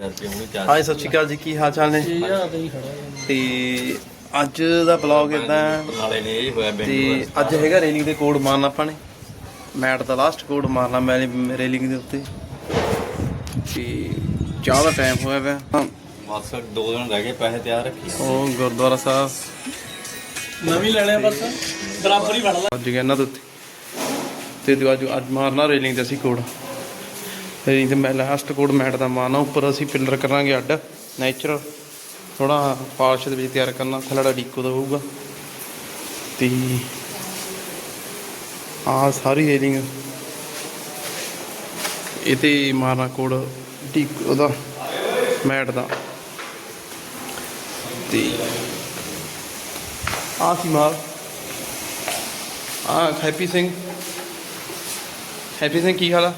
ਹਾਏ ਸਤਿ ਸ਼੍ਰੀ ਅਕਾਲ ਜੀ ਕੀ ਹਾਲ ਚਾਲ ਨੇ? ਤੇ ਹੀ ਖੜਾ ਹੈ। ਤੇ ਅੱਜ ਦਾ ਬਲੌਗ ਇਦਾਂ ਨਾਲੇ ਨੇ ਇਹ ਹੋਇਆ ਤੇ ਅੱਜ ਹੈਗਾ ਰੇਲਿੰਗ ਦੇ ਕੋਡ ਮਾਰਨਾ ਆਪਾਂ ਨੇ। ਮੈਟ ਦਾ ਲਾਸਟ ਕੋਡ ਮਾਰਨਾ ਮੈਂ ਰੇਲਿੰਗ ਦੇ ਉੱਤੇ। ਤੇ ਚਾਹ ਦਾ ਟਾਈਮ ਹੋਇਆ ਪਿਆ। ਹਾਂ, ਬਸ ਦੋ ਦਿਨ ਰਹਿ ਗਏ ਪੈਸੇ ਤਿਆਰ ਰੱਖੀ। ਉਹ ਗੁਰਦੁਆਰਾ ਸਾਹਿਬ। ਨਵੀਂ ਲੈਣੇ ਆ ਬਸ। ਬਰਾਬਰ ਹੀ ਵੜਦਾ ਅੱਜ ਗਿਆ ਇਹਨਾਂ ਦੇ ਉੱਤੇ। ਤੇ ਅੱਜ ਮਾਰਨਾ ਰੇਲਿੰਗ ਤੇ ਅਸੀਂ ਕੋਡ। ਰੇਲਿੰਗ ਤੇ ਮੈਂ ਲਾਸਟ ਕੋਡ ਮੈਟ ਦਾ ਮਾਰਨਾ ਉੱਪਰ ਅਸੀਂ ਪਿੱਲਰ ਕਰਾਂਗੇ ਅੱਡ ਨੇਚਰਲ ਥੋੜਾ ਪਾਲਿਸ਼ ਦੇ ਵਿੱਚ ਤਿਆਰ ਕਰਨਾ ਥੱਲੜਾ ਡੀਕੋ ਦਾ ਹੋਊਗਾ। ਤੇ ਆ ਸਾਰੀ ਰੇਲਿੰਗ ਇਹ ਤੇ ਮਾਰਨਾ ਕੋਡ ਡੀਕ ਉਹਦਾ ਮੈਟ ਦਾ। ਤੇ ਆ ਸੀ ਮਾਲ। ਆ ਹੈਪੀ ਸਿੰਘ। ਹੈਪੀ ਸਿੰਘ, ਕੀ ਹਾਲ ਆ?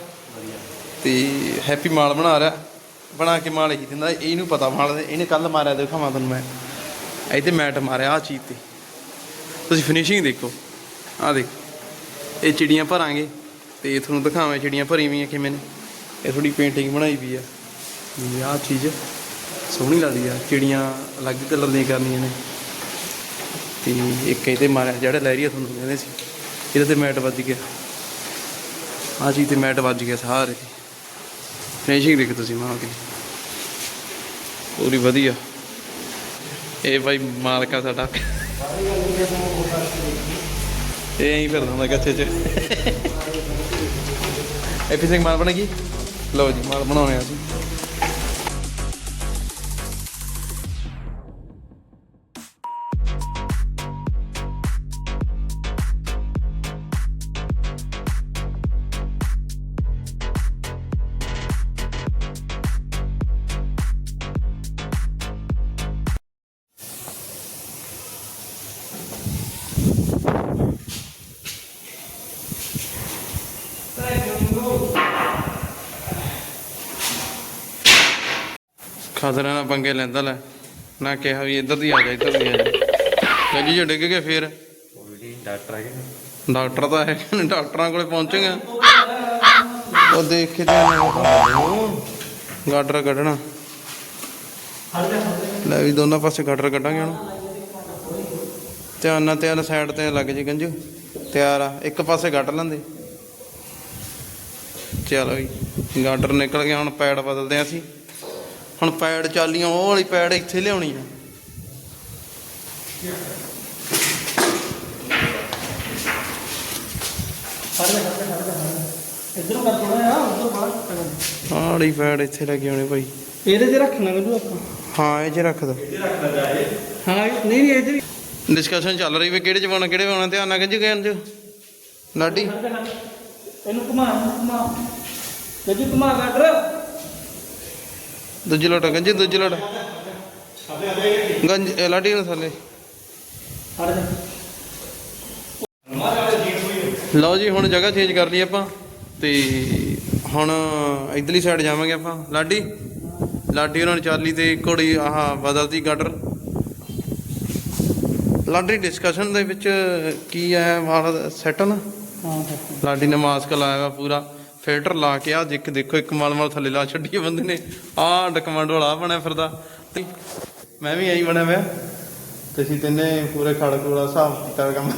ਤੇ ਹੈਪੀ ਮਾਲ ਬਣਾ ਰਿਹਾ। ਬਣਾ ਕੇ ਮਾਲ ਹੀ ਦਿੰਦਾ। ਇਹਨੂੰ ਪਤਾ ਮਾਲ ਦੇ ਇਹਨੇ ਕੱਲ ਮਾਰਿਆ ਦਿਖਾਵਾਂ ਤੁਹਾਨੂੰ ਮੈਂ। ਇੱਥੇ ਮੈਟ ਮਾਰਿਆ ਆ ਚੀਜ਼ ਤੇ। ਤੁਸੀਂ ਫਿਨਿਸ਼ਿੰਗ ਦੇਖੋ। ਆ ਦੇਖੋ। ਇਹ ਚਿੜੀਆਂ ਭਰਾਂਗੇ। ਤੇ ਤੁਹਾਨੂੰ ਦਿਖਾਵਾਂ ਚਿੜੀਆਂ ਭਰੀ ਹੋਈਆਂ ਕਿਵੇਂ ਨੇ। ਇਹ ਥੋੜੀ ਪੇਂਟਿੰਗ ਬਣਾਈ ਵੀ ਆ। ਵੀ ਆਹ ਚੀਜ਼ ਸੋਹਣੀ ਲੱਗਦੀ ਆ। ਚਿੜੀਆਂ ਅਲੱਗ ਕਲਰ ਦੀਆਂ ਕਰਨੀਆਂ ਨੇ। ਤੇ ਇੱਕ ਇਹ ਤੇ ਮਾਰਿਆ, ਜਿਹੜਾ ਲਹਿਰੀਆ ਤੁਹਾਨੂੰ ਕਹਿੰਦੇ ਸੀ। ਇਹਦੇ ਤੇ ਮੈਟ ਵੱਜ ਗਿਆ। ਆ ਚੀਜ਼ ਤੇ ਮੈਟ ਵੱਜ ਗਿਆ ਸਾਰੇ ਫਿਨਿਸ਼ਿੰਗ ਦੇਖ ਤੁਸੀਂ ਮਾਰ ਕੇ ਪੂਰੀ ਵਧੀਆ। ਇਹ ਬਾਈ ਮਾਲਕਾ ਸਾਡਾ। ਇਹ ਐਂ ਫਿਰਦਾ ਹੁੰਦਾ ਕੱਚੇ ਚ। ਇਹ ਸਿੰਘ ਮਾਲ ਬਣੇਗੀ? ਲਓ ਜੀ, ਮਾਲ ਬਣਾਉਣੇ ਆ ਅਸੀਂ। ਖਾਦਰਾਂ ਨਾਲ ਪੰਗੇ ਲੈਂਦਾ ਲੈ। ਨਾ ਕਿਹਾ ਵੀ ਇੱਧਰ ਦੀ ਆ ਜਾ ਇੱਧਰ ਦੀ ਆ ਜਾ। ਕਹਿੰਦੀ ਜੇ ਡਿੱਗ ਗਏ ਫੇਰ? ਡਾਕਟਰ ਹੈਗੇ ਡਾਕਟਰ ਤਾਂ ਹੈ ਨੀ, ਡਾਕਟਰਾਂ ਕੋਲੇ ਪਹੁੰਚੇਗਾ। ਉਹ ਦੇਖ ਕੇ ਤੇ ਗਾਡਰ ਕੱਢਣਾ। ਲੈ ਵੀ ਦੋਨਾਂ ਪਾਸੇ ਗਾਡਰ ਕੱਢਾਂਗੇ ਹੁਣ। ਧਿਆਨ ਨਾਲ ਧਿਆਨ ਸਾਈਡ ਤੇ ਲੱਗ ਜੀ ਗੰਜੂ। ਤਿਆਰ ਆ ਇੱਕ ਪਾਸੇ ਕੱਢ ਲੈਂਦੇ। ਚਲੋ ਜੀ ਗਾਡਰ ਨਿਕਲ ਗਿਆ ਹੁਣ ਪੈੜ ਬਦਲਦੇ ਆ ਅਸੀਂ। ਹੁਣ ਪੈਡ ਚਾਲੀਆਂ ਉਹ ਵਾਲੀ ਪੈਡ ਇੱਥੇ ਲਿਆਉਣੀ ਆ। ਇਧਰੋਂ ਕਰ ਥੋੜਾ ਆ ਉਧਰ ਬਾਹਰ। ਆਹ ਵਾਲੀ ਪੈਡ ਇੱਥੇ ਲੈ ਕੇ ਆਉਣੀ ਭਾਈ। ਇਹਦੇ 'ਚ ਰੱਖਣਾ ਮੈਨੂੰ ਆਪਾਂ? ਹਾਂ ਇਹ ਚ ਰੱਖ ਦੋ। ਹਾਂ ਨਹੀਂ ਨਹੀਂ ਇਹਦੇ ਵੀ ਡਿਸਕਸ਼ਨ ਚੱਲ ਰਹੀ ਵੀ ਕਿਹੜੇ ਚ ਪਾਉਣਾ ਕਿਹੜੇ ਪਾਉਣਾ ਧਿਆਨ ਨਾਲ ਕਹਿੰਦੇ ਕਹਿਣ ਚ ਲਾਡੀ। ਇਹਨੂੰ ਘੁਮਾ ਘੁਮਾ। ਜੱਜੀ ਘੁਮਾ ਗੱਡਰ ਦੂਜੀ ਲੋਟ ਗੰਜੀ ਦੂਜੀ ਲੋਟ ਗੰਜ ਲਾਡੀ ਨੂੰ ਥੱਲੇ ਲਓ ਜੀ ਹੁਣ ਜਗ੍ਹਾ ਚੇਂਜ ਕਰ ਲਈ ਆਪਾਂ ਤੇ ਹੁਣ ਇਧਰਲੀ ਸਾਈਡ ਜਾਵਾਂਗੇ ਆਪਾਂ। ਲਾਡੀ? ਲਾਡੀ ਉਹਨਾਂ ਨੇ ਚਾਲੀ ਤੇ ਘੋੜੀ ਆਹ ਬਦਲਤੀ ਗਾਡਰ ਲਾਡੀ ਡਿਸਕਸ਼ਨ ਦੇ ਵਿੱਚ ਕੀ ਹੈ ਵਾਲ ਸੈਟ ਨਾ? ਹਾਂ ਲਾਡੀ ਨੇ ਮਾਸਕ ਲਾਇਆ ਵਾ ਪੂਰਾ। ਫਿਲਟਰ ਲਾ ਕੇ ਆ ਦੇਖ ਦੇਖੋ ਇੱਕ ਮਲ ਮਲ ਥੱਲੇ ਲਾ ਛੱਡੀ ਆ ਬੰਦੇ ਨੇ। ਆਹ ਡਕਮੰਡ ਵਾਲਾ ਬਣਿਆ ਫਿਰਦਾ। ਤੇ ਮੈਂ ਵੀ ਐਂ ਬਣਿਆ ਹੋਇਆ ਤੇ ਅਸੀਂ ਤਿੰਨੇ ਪੂਰੇ ਖੜ ਕੋਲਾ ਹਿਸਾਬ ਕੀਤਾ ਕੰਮ।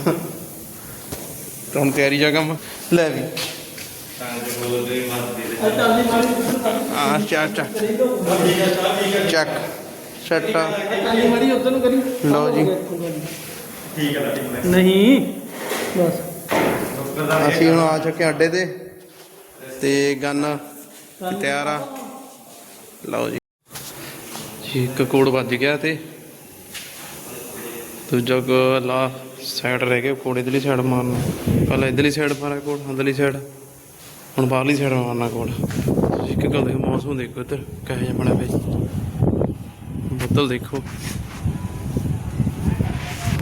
ਤੇ ਹੁਣ ਤਿਆਰੀ ਜਾ ਕੰਮ। ਲੈ ਵੀ। ਆ ਚੱਲਦੀ ਮਾਰੀ ਉਧਰ ਕਰ ਆ ਚਾ ਚਾ ਚੱਕ। ਸੱਟਾ ਚੱਲਦੀ ਮਾਰੀ ਉਧਰ ਨੂੰ ਕਰੀ ਲਓ ਜੀ। ਠੀਕ ਹੈ ਨਹੀਂ। ਬਸ ਅਸੀਂ ਹੁਣ ਆ ਚੁੱਕੇ ਅੱਡੇ ਤੇ। ਤੇ ਗਨ ਤਿਆਰ। ਲਓ ਜੀ। ਜੀ, ਇੱਕ ਕੋਡ ਵੱਜ ਗਿਆ ਤੇ ਦੂਜਾ ਲਾ ਸਾਈਡ ਰਹਿ ਗਿਆ ਕੋੜ ਇਧਰਲੀ ਸਾਈਡ ਮਾਰਨਾ ਪਹਿਲਾਂ ਇਧਰਲੀ ਸਾਈਡ ਮਾਰਿਆ ਕੋਡ ਅੰਦਰਲੀ ਸਾਈਡ ਹੁਣ ਬਾਹਰਲੀ ਸਾਈਡ ਮਾਰਨਾ ਕੋਡ ਇੱਕ ਗੱਲ ਦੇਖੋ, ਮੌਸਮ ਦੇਖੋ ਇੱਧਰ, ਕਿਹੋ ਜਿਹਾ ਬਣਿਆ ਪਿਆ ਬੱਦਲ ਦੇਖੋ।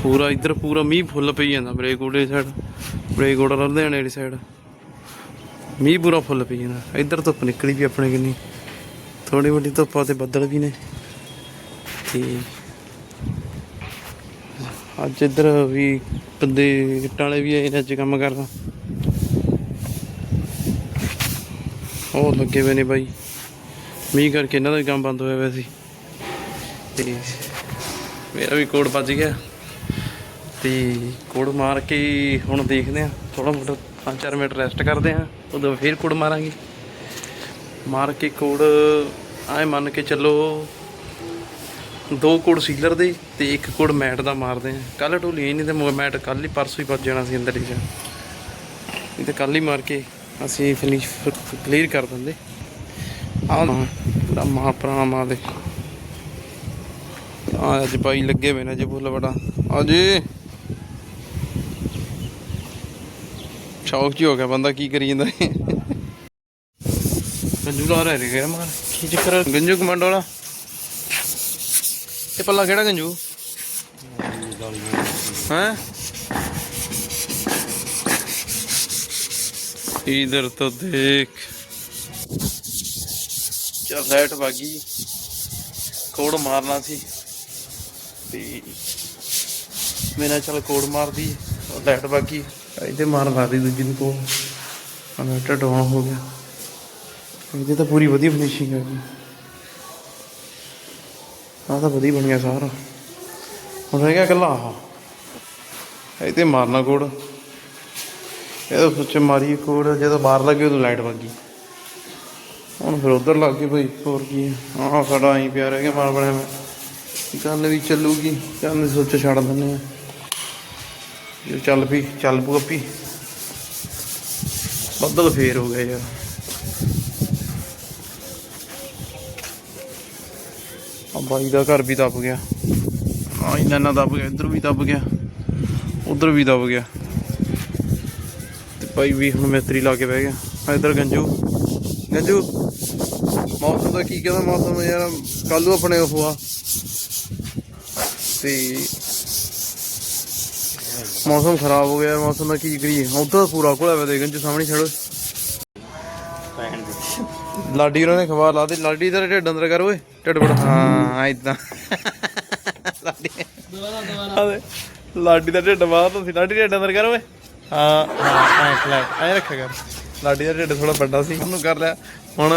ਪੂਰਾ ਇੱਧਰ ਪੂਰਾ ਮੀਂਹ ਫੁੱਲ ਪਈ ਜਾਂਦਾ ਬ੍ਰੇਕ ਵਾਲੀ ਸਾਈਡ ਬ੍ਰੇਕ ਲੁਧਿਆਣੇ ਵਾਲੀ ਸਾਈਡ ਮੀਂਹ ਪੂਰਾ ਫੁੱਲ ਪਈ ਜਾਂਦਾ। ਇੱਧਰ ਧੁੱਪ ਨਿਕਲੀ ਵੀ ਆਪਣੇ ਕਿੰਨੀ। ਥੋੜੀ ਮੋਟੀ ਧੁੱਪਾਂ ਤੇ ਬੱਦਲ ਵੀ ਨੇ। ਤੇ ਅੱਜ ਇੱਧਰ ਵੀ ਬੰਦੇ, ਇੱਟਾਂ ਵਾਲੇ ਵੀ ਆਏ ਨੇ ਅੱਜ ਕੰਮ ਕਰਦਾ ਉਹ ਲੱਗੇ ਹੋਏ ਨੇ ਬਾਈ। ਮੀਂਹ ਕਰਕੇ ਇਹਨਾਂ ਦਾ ਵੀ ਕੰਮ ਬੰਦ ਹੋਇਆ ਹੋਇਆ ਸੀ। ਤੇ ਮੇਰਾ ਵੀ ਕੋਡ ਵੱਜ ਗਿਆ। ਤੇ ਕੋਡ ਮਾਰ ਕੇ ਹੁਣ ਦੇਖਦੇ ਆ ਥੋੜਾ ਮੋਟਾ 5-4 ਮਿੰਟ ਰੈਸਟ ਕਰਦੇ ਆ ਉਦੋਂ ਫੇਰ ਕੋਡ ਮਾਰਾਂਗੇ। ਮਾਰ ਕੇ ਕੋਡ ਆਏ ਮੰਨ ਕੇ ਚੱਲੋ ਦੋ ਕੋਡ ਸੀਲਰ ਦੇ ਤੇ ਇੱਕ ਕੋਡ ਮੈਟ ਦਾ ਮਾਰਦੇ ਆ। ਕੱਲ ਢੋਲੀ ਨਹੀਂ ਤੇ ਮੈਟ ਕੱਲ ਹੀ ਪਰਸੋਂ ਹੀ ਵੱਜ ਜਾਣਾ ਸੀ ਅੰਦਰ ਹੀ ਜਾ। ਇਹ ਤੇ ਕੱਲ ਹੀ ਮਾਰ ਕੇ ਅਸੀਂ ਫਿਨਿਸ਼ ਕਲੀਅਰ ਕਰ ਦਿੰਦੇ। ਆ ਪੂਰਾ ਮਾਂ ਪੁਰਾਣਾ ਮਾਂ ਦੇ। ਆ ਅੱਜ ਬਾਈ ਲੱਗੇ ਹੋਏ ਨੇ ਜੇ ਬੋਲ ਬੜਾ। ਆ ਜੀ ਸ਼ੌਕ ਜੀ ਹੋ ਗਿਆ ਬੰਦਾ ਕੀ ਕਰੀ ਜਾਂਦਾ। ਗੰਜੂ ਲਾ ਰਿਹਾ ਰਿਹਾ ਮਗਰ। ਕੀ ਚੱਕਰ ਗੰਜੂ ਕਮਾਂਡ ਵਾਲਾ। ਪੱਲਾ ਕਿਹੜਾ ਗੰਜੂ? ਹੈ? ਇਧਰ ਤੋਂ ਦੇਖ। ਚਲ ਲੈਟ ਵਾਗੀ ਕੋੜ ਮਾਰਨਾ ਸੀ। ਤੇ ਮੇਰਾ ਚਲ ਕੋੜ ਮਾਰਦੀ। ਲੈਟ ਵਾਗੀ ਇਹਦੇ ਮਾਰ ਮਾਰਦੀ ਦੂਜੀ ਨੂੰ ਕੋਲ। ਕਨਵਰਟਰ ਡਾਊਨ ਹੋ ਗਿਆ। ਇਹਦੇ ਤਾਂ ਪੂਰੀ ਵਧੀਆ ਫਿਨਿਸ਼ਿੰਗ ਹੈ ਆਹ ਤਾਂ ਵਧੀਆ ਬਣ ਗਿਆ ਸਾਰਾ। ਹੁਣ ਰਹਿ ਗਿਆ ਇਕੱਲਾ ਆਹ। ਇਹ ਮਾਰਨਾ ਕੋੜ ਇਹਦਾ ਸੋਚੇ ਮਾਰੀ ਕੋਡ ਜਦੋਂ ਬਾਹਰ ਲੱਗੇ ਉਦੋਂ ਲਾਈਟ ਵੱਗੀ ਹੁਣ ਫਿਰ ਉਧਰ ਲੱਗ ਗਈ ਭਾਈ ਹੋਰ ਕੀ ਹੈ। ਆਹ ਸਾਡਾ ਐਂ ਪਿਆ ਰਹਿ ਗਿਆ ਮਾਰ ਬਣਿਆ ਮੈਂ ਗੱਲ ਵੀ ਚੱਲੂਗੀ। ਚੱਲ ਸੋਚੇ ਛੱਡ ਦਿੰਦੇ ਆ ਜੇ ਚੱਲ ਪਈ, ਚੱਲ ਪੂ ਆਪੀ। ਬੱਦਲ ਫੇਰ ਹੋ ਗਏ ਯਾਰ। ਆ ਬਾਈ ਦਾ ਘਰ ਵੀ ਦੱਬ ਗਿਆ। ਆ ਇੰਨਾ ਨਾ ਦੱਬ ਗਿਆ, ਇੱਧਰ ਵੀ ਦੱਬ ਗਿਆ, ਉਧਰ ਵੀ ਦੱਬ ਗਿਆ। ਤੇ ਭਾਈ ਵੀ ਹੁਣ ਮਿਸਤਰੀ ਲਾ ਕੇ ਬਹਿ ਗਿਆ। ਆ ਇੱਧਰ ਗੰਜੂ। ਗੰਜੂ, ਮੌਸਮ ਦਾ ਕੀ ਕਹਿੰਦਾ ਮੌਸਮ ਯਾਰ ਕੱਲ ਨੂੰ ਆਪਣੇ ਉਹ ਆ। ਤੇ ਮੌਸਮ ਖਰਾਬ ਹੋ ਗਿਆ ਯਾਰ, ਮੌਸਮ ਦਾ ਕੀ ਕਰੀਏ? ਉਧਰ ਪੂਰਾ ਕੋਲਾ ਵੇ ਦੇ ਗੰਜੂ ਸਾਹਮਣੇ ਛੜੋ ਲਾਡੀ ਉਹਨਾਂ ਨੇ ਖਵਾ ਲਾ ਦੇ ਲਾਡੀ ਦਾ ਢਿੱਡ ਅੰਦਰ ਕਰ ਓਏ ਢਿੱਡ ਬੜ। ਹਾਂ ਇਦਾਂ ਲਾਡੀ ਲਾਡੀ ਦਾ ਢਿੱਡ ਬਾਹਰ ਤੁਸੀਂ ਲਾਡੀ ਢਿੱਡ ਅੰਦਰ ਕਰ ਓਏ। ਹਾਂ ਹਾਂ ਐ ਫਲੈਟ ਰੱਖਿਆ ਕਰ। ਲਾਡੀ ਦਾ ਢਿੱਡ ਥੋੜਾ ਵੱਡਾ ਸੀ ਉਹਨੂੰ ਕਰ ਲਿਆ। ਹੁਣ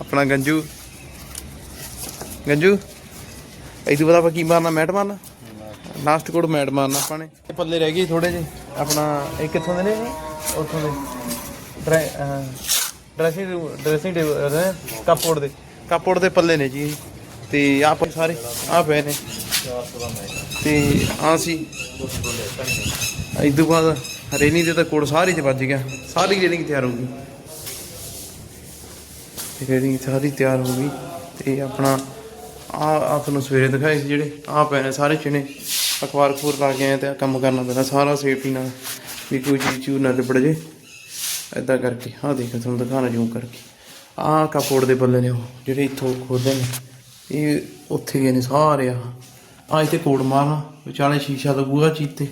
ਆਪਣਾ ਗੰਜੂ। ਗੰਜੂ ਇਹ ਤੋਂ ਬਾਅਦ ਆਪਾਂ ਕੀ ਮਾਰਨਾ? ਮੈਟ ਮਾਰਨਾ? ਲਾਸਟ ਕੋਡ ਮੈਟ ਮਾਰਨਾ ਆਪਾਂ ਨੇ। ਇਹ ਪੱਲੇ ਰਹਿ ਗਏ ਥੋੜੇ ਜਿਹੇ। ਆਪਣਾ ਇਹ ਕਿੱਥੋਂ ਦੇ ਨੇ ਇਹ? ਉੱਥੋਂ ਦੇ। ਡਰੈ ਡਰੈਸਿੰਗ ਡਰੈਸਿੰਗ ਟੇਬਲ ਕੱਪਬੋਰਡ ਦੇ ਕੱਪਬੋਰਡ ਦੇ। ਪੱਲੇ ਨੇ ਜੀ। ਤੇ ਆਪ ਸਾਰੇ ਆ ਪਏ ਨੇ। ਤੇ ਆ ਸੀ। ਤੋਂ ਬਾਅਦ ਰੇਨੀ ਦੇ ਤਾਂ ਕੋਡ ਸਾਰੀ ਚ ਵੱਜ ਗਿਆ। ਸਾਰੀ ਰੇਨਿੰਗ ਤਿਆਰ ਹੋ ਗਈ। ਤੇ ਰੇਨਿੰਗ ਸਾਰੀ ਤਿਆਰ ਹੋ ਗਈ। ਤੇ ਆਪਣਾ ਆ ਆ ਤੁਹਾਨੂੰ ਸਵੇਰੇ ਦਿਖਾਏ ਸੀ ਜਿਹੜੇ। ਆ ਪਏ ਨੇ ਸਾਰੇ ਚਿਣੇ। ਅਖਬਾਰ ਖੂਰ ਲਾ ਕੇ ਆਏ ਤੇ ਕੰਮ ਕਰਨਾ ਪੈਂਦਾ, ਸਾਰਾ ਸੇਫਟੀ ਨਾਲ ਵੀ ਕੋਈ ਚੀਜ਼ ਚੂ ਨਾ ਲਿਬੜ ਜੇ। ਐਦਾਂ ਕਰਕੇ, ਆਹ ਦੇਖ ਤੁਹਾਨੂੰ ਦਿਖਾਣਾ ਜੂਮ ਕਰਕੇ। ਆਹ ਕੱਪੋੜ ਦੇ ਬੱਲੇ ਨੇ ਉਹ, ਜਿਹੜੇ ਇੱਥੋਂ ਖੋਲਦੇ ਨੇ, ਇਹ ਉੱਥੇ ਗਏ ਨੇ ਸਾਰੇ ਆ ਆ ਇੱਥੇ ਕੋਡ ਮਾਰਨਾ, ਵਿਚਾਲੇ ਸ਼ੀਸ਼ਾ ਲੱਗੂਗਾ ਚੀਜ਼ ਤੇ।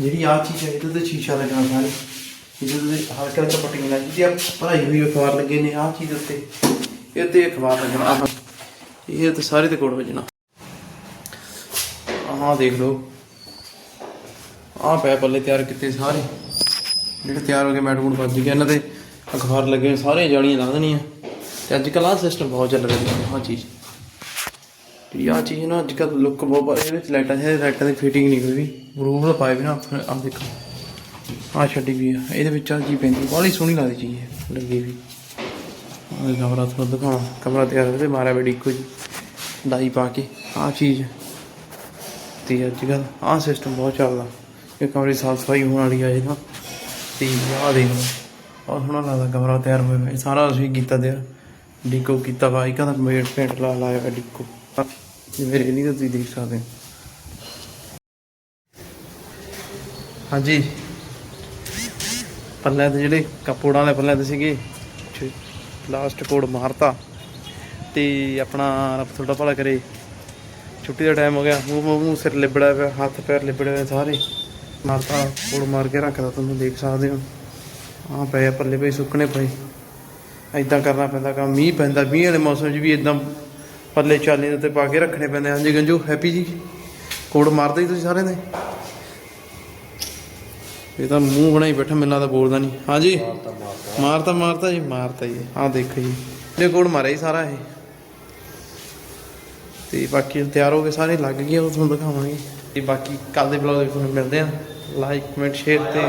ਜਿਹੜੀ ਆ ਚੀਜ਼ ਹੈ, ਇਹਦੇ ਤੇ ਸ਼ੀਸ਼ਾ ਲੱਗਣਾ ਸਾਰੇ। ਇਹਦੇ ਤੇ ਹਲਕਾ ਹਲਕਾ ਪੱਟੀਆਂ ਲੱਗ ਜਿਹਦੀ ਆ ਭਰਾਈ ਹੋਈ ਅਖਬਾਰ ਲੱਗੇ ਨੇ ਆ ਚੀਜ਼ ਉੱਤੇ। ਇਹ ਤੇ ਅਖਬਾਰ ਲੱਗਣਾ, ਆਹ। ਇਹ ਤੇ ਸਾਰੇ ਤੇ ਕੋਡ ਵੱਜਣਾ। ਆਹ ਦੇਖ ਲਓ। ਆਹ ਪੈ ਪੱਲੇ ਤਿਆਰ ਕੀਤੇ ਸਾਰੇ। ਜਿਹੜੇ ਤਿਆਰ ਹੋ ਕੇ ਮੈਟ ਮੂਟ ਵੱਜ ਗਏ, ਇਹਨਾਂ ਦੇ ਅਖਬਾਰ ਲੱਗੇ ਸਾਰੇ ਜਾਲੀਆਂ ਲਾ ਦੇਣੀਆਂ ਤੇ ਅੱਜ ਕੱਲ੍ਹ ਆਹ ਸਿਸਟਮ ਬਹੁਤ ਚੱਲ ਰਿਹਾ ਹੈ, ਆਹ ਚੀਜ਼। ਤੇ ਆਹ ਚੀਜ਼ ਨਾ ਅੱਜ ਕੱਲ੍ਹ ਲੁੱਕ ਬਹੁਤ ਇਹਦੇ ਵਿੱਚ ਲਾਈਟਾਂ ਹੈ ਲਾਈਟਾਂ ਦੀ ਫਿਟਿੰਗ ਨਹੀਂ ਕੋਈ ਵੀ। ਰੂਲ ਪਾਏ ਵੀ ਨਾ ਆ ਦੇਖੋ। ਆਹ ਛੱਡੀ ਵੀ ਆ। ਇਹਦੇ ਵਿੱਚ ਆ ਚੀਜ਼ ਪੈਂਦੀ ਬੜੀ ਸੋਹਣੀ ਲੱਗਦੀ ਚੀਜ਼ ਹੈ ਲੱਗੀ ਵੀ ਕਮਰਾ ਤੁਹਾਨੂੰ ਦਿਖਾਉਣਾ ਕਮਰਾ ਤਿਆਰ ਹੋ ਤੇ ਮਾਰਿਆ ਬੜੀ ਇੱਕੋ ਜੀ, ਡਾਈ ਪਾ ਕੇ। ਆਹ ਚੀਜ਼। ਤੇ ਅੱਜ ਕੱਲ੍ਹ ਆਹ ਸਿਸਟਮ ਬਹੁਤ ਚੱਲਦਾ। ਇਹ ਕਮਰੇ ਸਾਫ਼ ਸਫ਼ਾਈ ਹੋਣ ਵਾਲੀ ਆ ਇਹ ਤੇ ਆਹ ਦੇਖ ਲਓ। ਆਹ ਸੋਹਣਾ ਲੱਗਦਾ ਕਮਰਾ ਤਿਆਰ ਹੋਇਆ ਹੋਇਆ। ਸਾਰਾ ਅਸੀਂ ਕੀਤਾ ਤਿਆਰ ਡੀਕੋ ਕੀਤਾ ਵਾ। ਇਕਾਂ ਦਾ ਮੇਡ ਪੇਂਟ ਲਾ ਲਾਇਆ ਹੋਇਆ ਡੀਕੋ। ਜਿਵੇਂ ਰੇਨੀ ਦਾ ਤੁਸੀਂ ਦੇਖ ਸਕਦੇ। ਹੋ ਹਾਂਜੀ। ਪੱਲੇ ਤੇ ਜਿਹੜੇ ਕੱਪੋੜਾਂ ਵਾਲੇ ਪੱਲੇ ਤੇ ਸੀਗੇ ਲਾਸਟ ਕੋਡ ਮਾਰਤਾ। ਤੇ ਆਪਣਾ ਰੱਬ ਤੁਹਾਡਾ ਭਲਾ ਕਰੇ। ਛੁੱਟੀ ਦਾ ਟਾਈਮ ਹੋ ਗਿਆ। ਮੂੰਹ ਮੂੰਹ ਸਿਰ ਲਿਬੜਿਆ ਪਿਆ ਹੱਥ ਪੈਰ ਲਿਬੜੇ ਹੋਏ ਸਾਰੇ। ਮਾਰਤਾ ਕੋੜ ਮਾਰ ਕੇ ਰੱਖਦਾ ਤੁਹਾਨੂੰ ਦੇਖ ਸਕਦੇ ਹੋ। ਆਹ ਪਏ ਆ ਪੱਲੇ ਪਏ ਸੁੱਕਣੇ ਪਏ। ਐਦਾਂ ਕਰਨਾ ਪੈਂਦਾ ਕੰਮ ਮੀਂਹ ਪੈਂਦਾ ਮੀਂਹ ਵਾਲੇ ਮੌਸਮ 'ਚ ਵੀ ਇਦਾਂ ਪੱਲੇ ਚਾਲੀ ਦੇ ਉੱਤੇ ਪਾ ਕੇ ਰੱਖਣੇ ਪੈਂਦੇ ਹਾਂਜੀ ਗੰਜੂ ਹੈਪੀ ਜੀ? ਕੋੜ ਮਾਰਦੇ ਹੀ ਤੁਸੀਂ ਸਾਰਿਆਂ ਦੇ? ਇਹ ਤਾਂ ਮੂੰਹ ਬਣਾਈ ਬੈਠਾ ਮੈਨੂੰ ਲੱਗਦਾ ਬੋਲਦਾ ਨਹੀਂ। ਹਾਂਜੀ? ਮਾਰਤਾ ਮਾਰਤਾ। ਜੀ ਮਾਰਤਾ ਜੀ। ਆਹ ਦੇਖੋ ਜੀ। ਇਹ ਕੋੜ ਮਾਰਿਆ ਜੀ ਸਾਰਾ ਇਹ। ਤੇ ਬਾਕੀ ਤਿਆਰ ਹੋ ਗਏ ਸਾਰੇ ਲੱਗ ਗਏ, ਉਹ ਤੁਹਾਨੂੰ ਦਿਖਾਵਾਂਗੇ। ਤੇ ਬਾਕੀ ਕੱਲ ਦੇ ਵਲੌਗ ਵਿੱਚ ਤੁਹਾਨੂੰ ਮਿਲਦੇ ਆ ਲਾਈਕ ਕਮੈਂਟ ਸ਼ੇਅਰ ਤੇ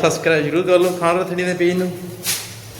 ਸਬਸਕ੍ਰਾਈਬ ਜ਼ਰੂਰ ਕਰ ਲਓ ਖਾਨ ਰਥੜੀ ਦੇ ਪੇਜ ਨੂੰ।